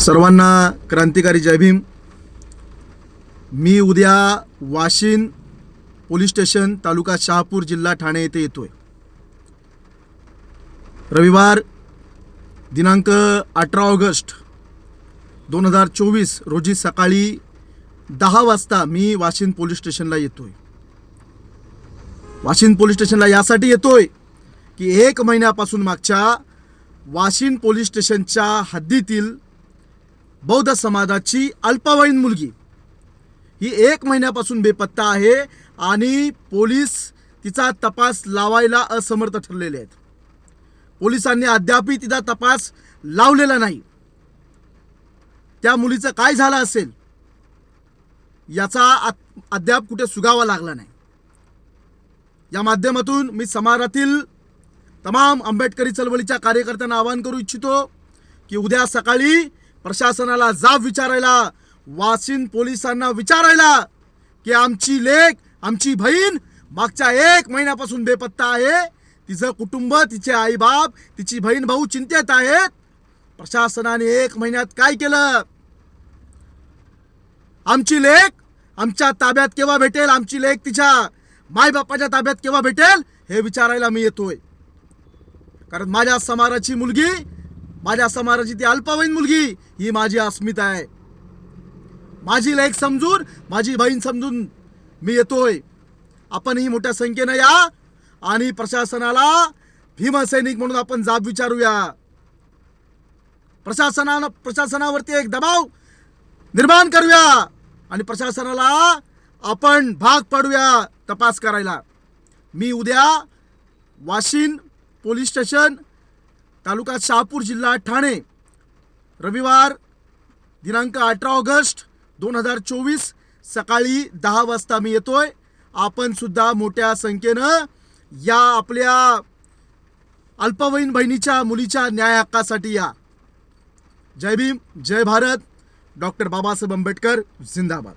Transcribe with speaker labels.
Speaker 1: सर्वांना क्रांतिकारी जय भीम. मी उद्या वाशिन पोलीस स्टेशन तालुका शहापूर जिल्हा ठाणे येथे येतो आहे रविवार दिनांक अठरा ऑगस्ट दोन हजार चोवीस रोजी सकाळी दहा वाजता मी वाशिन पोलीस स्टेशनला येतो आहे वाशिन पोलीस स्टेशनला यासाठी येतो आहे की एक महिन्यापासून मागच्या वाशिन पोलीस स्टेशनच्या हद्दीतील बौद्ध समाजाची अल्पवयीन मुलगी. ही एक महिन्यापासून बेपत्ता आहे आणि पोलीस तिचा तपास लावायला असमर्थ ठरलेले आहेत. पोलिसांनी अद्यापही तिचा तपास लावलेला नाही. त्या मुलीचं काय झालं असेल? याचा अद्याप कुठे सुगावा लागला नाही. या माध्यमातून मी समाजातील तमाम आंबेडकरी चळवळीच्या कार्यकर्त्यांना आवाहन करू इच्छितो की उद्या सकाळी प्रशासनाला जाब विचारायला वाशिंद पोलिसांना विचारायला की आमची लेख आमची बहीण मागच्या एक महिन्यापासून बेपत्ता आहे. तिचं कुटुंब तिचे आईबाप तिची बहीण भाऊ चिंतेत आहेत. प्रशासनाने एक महिन्यात काय केलं? आमची लेख आमच्या ताब्यात केव्हा भेटेल? आमची लेख तिच्या मायबापाच्या ताब्यात केव्हा भेटेल? हे विचारायला मी येतोय. कारण माझ्या समाराची मुलगी माझ्या समाजाची ती अल्पवयीन मुलगी ही माझी अस्मिता आहे. माझी लेख समजून माझी बहीण समजून मी येतोय. आपणही मोठ्या संख्येनं या आणि प्रशासनाला भीमसैनिक म्हणून आपण जाब विचारूया. प्रशासनानं प्रशासनावरती एक दबाव निर्माण करूया आणि प्रशासनाला आपण भाग पाडूया तपास करायला. मी उद्या वाशिन पोलीस स्टेशन तालुका शहापूर जिल्हा ठाणे. रविवार दिनांक अठरा ऑगस्ट दोन हजार चोवीस सकाळी दहा वाजता मी येतोय. आपणसुद्धा मोठ्या संख्येनं या आपल्या अल्पवयीन बहिणीच्या मुलीच्या न्याय हक्कासाठी या. जय भीम जय भारत. डॉक्टर बाबासाहेब आंबेडकर जिंदाबाद.